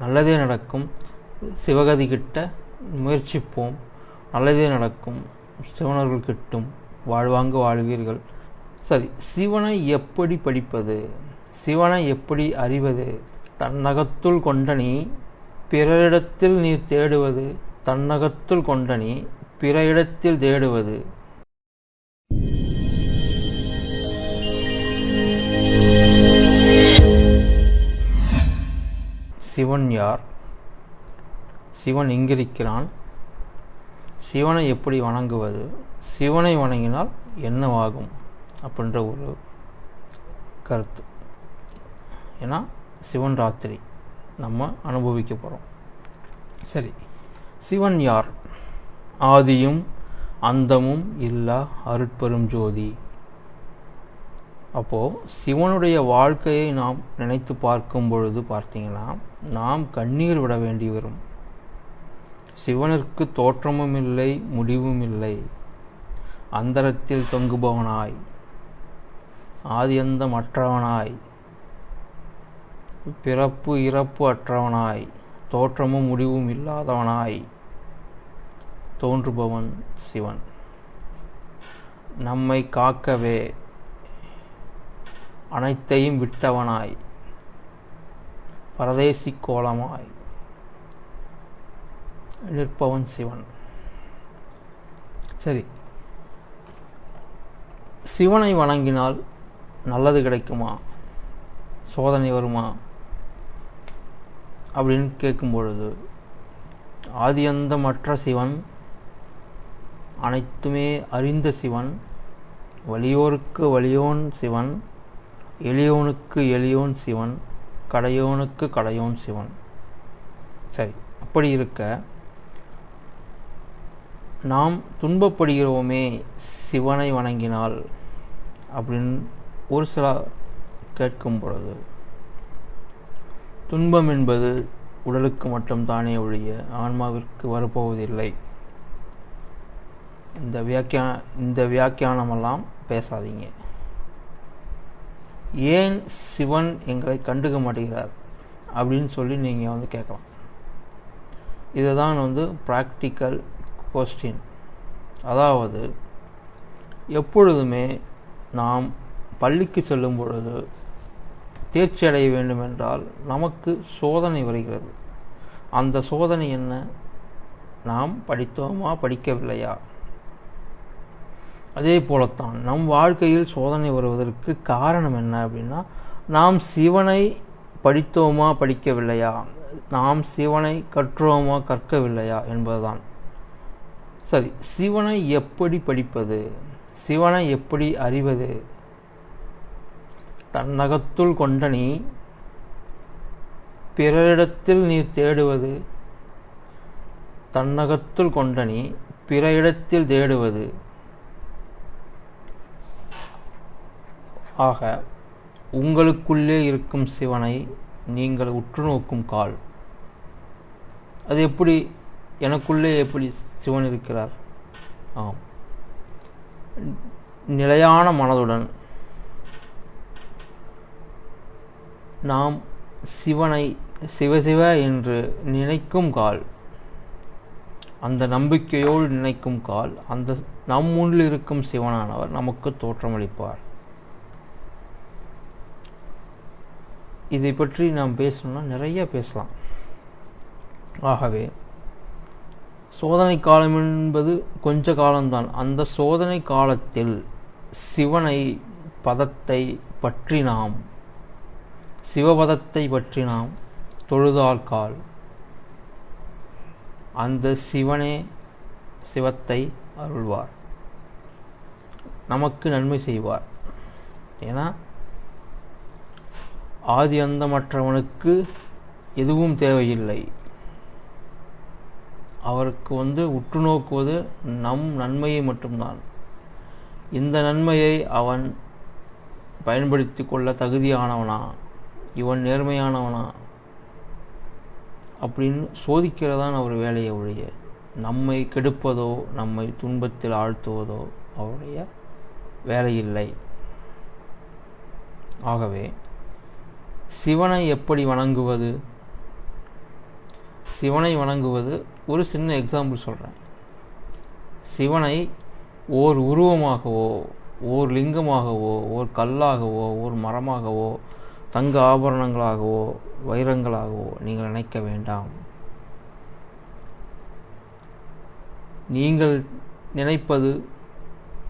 நல்லதே நடக்கும். சிவகதி கிட்ட முயற்சிப்போம். நல்லதே நடக்கும். சிவனர்கள் கிட்டும். வாழ்வாங்க வாழ்வீர்கள். சரி சிவனை எப்படி படிப்பது? சிவனை எப்படி அறிவது? தன்னகத்துள் கொண்டனி பிறரிடத்தில் நீ தேடுவது. தன்னகத்துள் கொண்டனி பிற இடத்தில் தேடுவது. சிவன் யார்? சிவன் எங்கிருக்கிறான்? சிவனை எப்படி வணங்குவது? சிவனை வணங்கினால் என்னவாகும்? அப்படின்ற ஒரு கருத்து. ஏன்னா சிவன் ராத்திரி நம்ம அனுபவிக்க போகிறோம் சரி. சிவன் யார்? ஆதியும் அந்தமும் இல்லா அருட்பெரும் ஜோதி. அப்போது சிவனுடைய வாழ்க்கையை நாம் நினைத்து பார்க்கும் பொழுது பார்த்தீங்கன்னா நாம் கண்ணீர் விட வேண்டி வரும். சிவனிற்கு தோற்றமும் இல்லை முடிவும் இல்லை. அந்தரத்தில் தொங்குபவனாய். ஆதியந்தம் அற்றவனாய். பிறப்பு இறப்பு அற்றவனாய். தோற்றமும் முடிவும் இல்லாதவனாய். தோன்றுபவன் சிவன். நம்மை காக்கவே அனைத்தையும் விட்டவனாய். பரதேசி கோலமாய் நிற்பவன் சிவன். சரி. சிவனை வணங்கினால் நல்லது கிடைக்குமா? சோதனை வருமா? அப்படின்னு கேட்கும் பொழுது ஆதியந்தமற்ற சிவன் அனைத்துமே அறிந்த சிவன் வலியோருக்கு வலியோன் சிவன் எளியோனுக்கு எளியோன் சிவன் கடையோனுக்கு கடையோன் சிவன். சரி அப்படி இருக்க நாம் துன்பப்படுகிறோமே சிவனை வணங்கினால் அப்படின்னு ஒரு சில கேட்கும் பொழுது துன்பம் என்பது உடலுக்கு மட்டும் தானே ஒழிய ஆன்மாவிற்கு வரப்போவதில்லை. இந்த வியாக்கியா இந்த வியாக்கியானமெல்லாம் பேசாதீங்க. ஏன் சிவன் எங்களை கண்டுக்க மாட்டேங்கிறார்? அப்படின்னு சொல்லி நீங்கள் வந்து கேட்கலாம். இதுதான் வந்து ப்ராக்டிக்கல் கொஸ்டின் அதாவது எப்பொழுதுமே நாம் பள்ளிக்கு செல்லும் பொழுது தேர்ச்சி அடைய வேண்டும் என்றால் நமக்கு சோதனை வருகிறது. அந்த சோதனை என்ன? நாம் படித்தோமா படிக்கவில்லையா? அதே போலத்தான் நம் வாழ்க்கையில் சோதனை வருவதற்கு காரணம் என்ன அப்படின்னா நாம் சிவனை படித்தோமா படிக்கவில்லையா? நாம் சிவனை கற்றோமா கற்கவில்லையா என்பதுதான். சரி சிவனை எப்படி படிப்பது? சிவனை எப்படி அறிவது? தன்னகத்துள் கொண்ட நீ பிறரிடத்தில் நீ தேடுவது? தன்னகத்துள் கொண்ட நீ பிற இடத்தில் தேடுவது? ஆக உங்களுக்குள்ளே இருக்கும் சிவனை நீங்கள் உற்று நோக்கும் கால். அது எப்படி எனக்குள்ளே எப்படி சிவன் இருக்கிறார்? ஆம். நிலையான மனதுடன் நாம் சிவனை சிவசிவ என்று நினைக்கும் கால் அந்த நம்பிக்கையோடு நினைக்கும் கால் அந்த நம் முன்னில் இருக்கும் சிவனானவர் நமக்கு தோற்றமளிப்பார். இதை பற்றி நாம் பேசணும்னா நிறைய பேசலாம். ஆகவே சோதனை காலம் என்பது கொஞ்ச காலம்தான். அந்த சோதனை காலத்தில் சிவனை பதத்தை பற்றி நாம் சிவபதத்தை பற்றி நாம் தொழுதால் கால் அந்த சிவனே சிவத்தை அருள்வார். நமக்கு நன்மை செய்வார். ஏன்னா ஆதி அந்தமற்றவனுக்கு எதுவும் தேவையில்லை. அவருக்கு வந்து உற்று நோக்குவது நம் நன்மையை மட்டும்தான். இந்த நன்மையை அவன் பயன்படுத்தி கொள்ள தகுதியானவனா? இவன் நேர்மையானவனா? அப்படின்னு சோதிக்கிறதான் அவர் வேலையை ஒழிய நம்மை கெடுப்பதோ நம்மை துன்பத்தில் ஆழ்த்துவதோ அவருடைய வேலையில்லை. ஆகவே சிவனை எப்படி வணங்குவது? சிவனை வணங்குவது ஒரு சின்ன எக்ஸாம்பிள் சொல்கிறேன் சிவனை ஓர் உருவமாகவோ ஓர் லிங்கமாகவோ ஓர் கல்லாகவோ ஓர் மரமாகவோ தங்க ஆபரணங்களாகவோ வைரங்களாகவோ நீங்கள் நினைக்க வேண்டாம். நீங்கள் நினைப்பது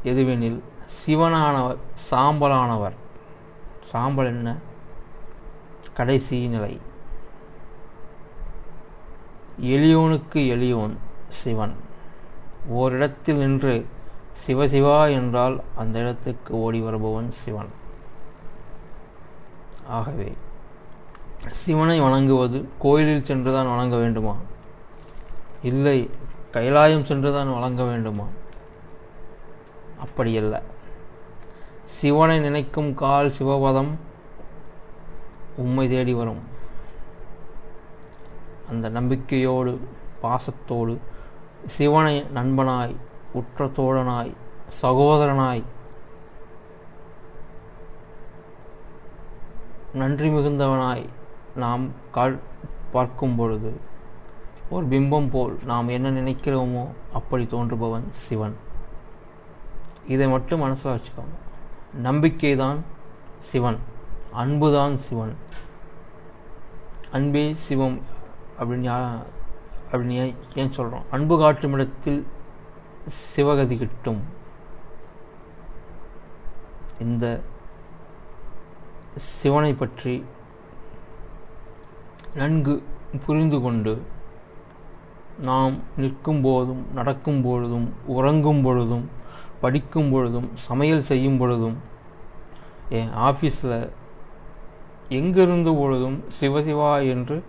எதுவெனில் சிவனானவர் சாம்பலானவர். சாம்பல் என்ன? கடைசி நிலை. எளியோனுக்கு எளியோன் சிவன். ஓரிடத்தில் நின்று சிவசிவா என்றால் அந்த இடத்துக்கு ஓடி வருபவன் சிவன். ஆகவே சிவனை வணங்குவது கோயிலில் சென்றுதான் வணங்க வேண்டுமா? இல்லை கைலாயம் சென்றுதான் வணங்க வேண்டுமா? அப்படியல்ல. சிவனை நினைக்கும் கால் சிவபதம் உம்மை தேடி வரும். அந்த நம்பிக்கையோடு பாசத்தோடு சிவனை நண்பனாய் உற்ற தோழனாய் சகோதரனாய் நன்றி மிகுந்தவனாய் நாம் கால் பார்க்கும் பொழுது ஒரு பிம்பம் போல் நாம் என்ன நினைக்கிறோமோ அப்படி தோன்றுபவன் சிவன். இதை மட்டும் மனசில் வச்சுக்கோங்க. நம்பிக்கை தான் சிவன். அன்புதான் சிவன். அன்பே சிவம் அப்படின்னு யா- அப்படின்னு ஏன் ஏன் சொல்கிறோம் அன்பு காட்டும் இடத்தில் சிவகதி கிட்டும். இந்த சிவனை பற்றி நன்கு புரிந்து கொண்டு நாம் நிற்கும் போதும் நடக்கும் பொழுதும் உறங்கும் பொழுதும் படிக்கும் பொழுதும் சமையல் செய்யும் பொழுதும் என் ஆஃபீஸில் எங்கிருந்து பொழுதும் சிவசிவா என்று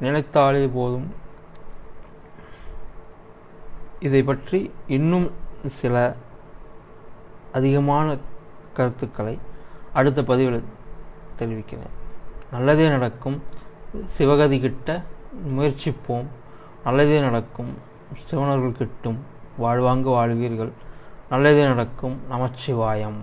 நினைத்தாலே போதும். இதை பற்றி இன்னும் சில அதிகமான கருத்துக்களை அடுத்த பதிவில் தெரிவிக்கிறேன். நல்லதே நடக்கும். சிவகதி கிட்ட முயற்சிப்போம். நல்லதே நடக்கும். சிவனர்கள் கிட்டும் வாழ்வாங்கு வாழ்வீர்கள். நல்லதே நடக்கும். நமச்சிவாயம்.